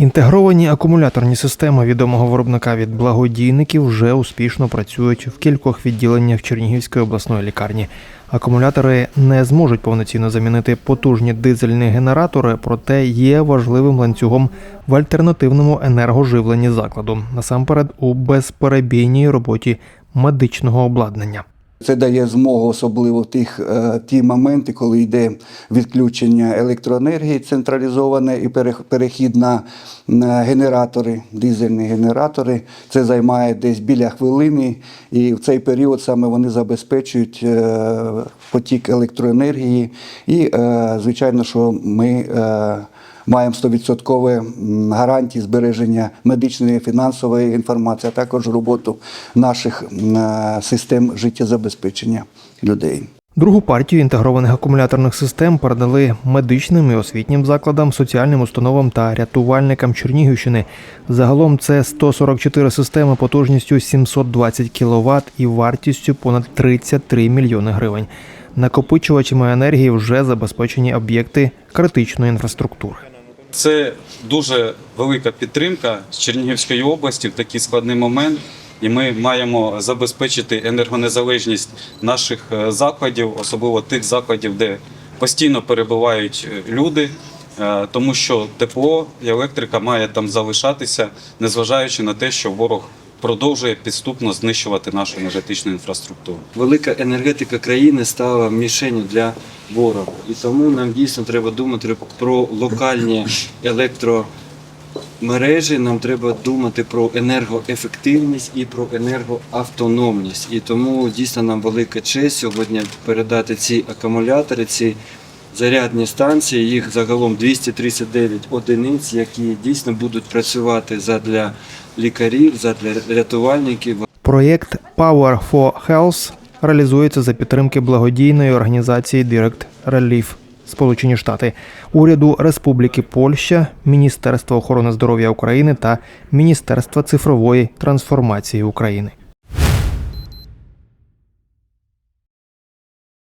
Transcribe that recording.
Інтегровані акумуляторні системи відомого виробника від благодійників вже успішно працюють в кількох відділеннях Чернігівської обласної лікарні. Акумулятори не зможуть повноцінно замінити потужні дизельні генератори, проте є важливим ланцюгом в альтернативному енергоживленні закладу, насамперед у безперебійній роботі медичного обладнання. Це дає змогу, особливо в тих е, ті моменти, коли йде відключення електроенергії централізоване і перехід на, генератори, дизельні генератори. Це займає десь біля хвилини, і в цей період саме вони забезпечують е, потік електроенергії. І, е, звичайно, що ми. Маємо 100% гарантії збереження медичної і фінансової інформації, а також роботу наших е, систем життєзабезпечення людей. Другу партію інтегрованих акумуляторних систем передали медичним і освітнім закладам, соціальним установам та рятувальникам Чернігівщини. Загалом це 144 системи потужністю 720 кВт і вартістю понад 33 мільйони гривень. Накопичувачами енергії вже забезпечені об'єкти критичної інфраструктури. Це дуже велика підтримка з Чернігівської області в такий складний момент. І ми маємо забезпечити енергонезалежність наших е, закладів, особливо тих закладів, де постійно перебувають е, люди, е, тому що тепло і електрика має там залишатися, незважаючи на те, що ворог продовжує підступно знищувати нашу енергетичну інфраструктуру. велика енергетика країни стала мішенью для ворога. І тому нам дійсно треба думати про локальні електромережі, нам треба думати про енергоефективність і про енергоавтономність. І тому дійсно нам велика честь сьогодні передати ці акумулятори, ці зарядні станції, їх загалом 239 одиниць, які дійсно будуть працювати задля лікарів, задля рятувальників. Проєкт Power for Health реалізується за підтримки благодійної організації Direct Relief Сполучені Штати, уряду Республіки Польща, Міністерства охорони здоров'я України та Міністерства цифрової трансформації України.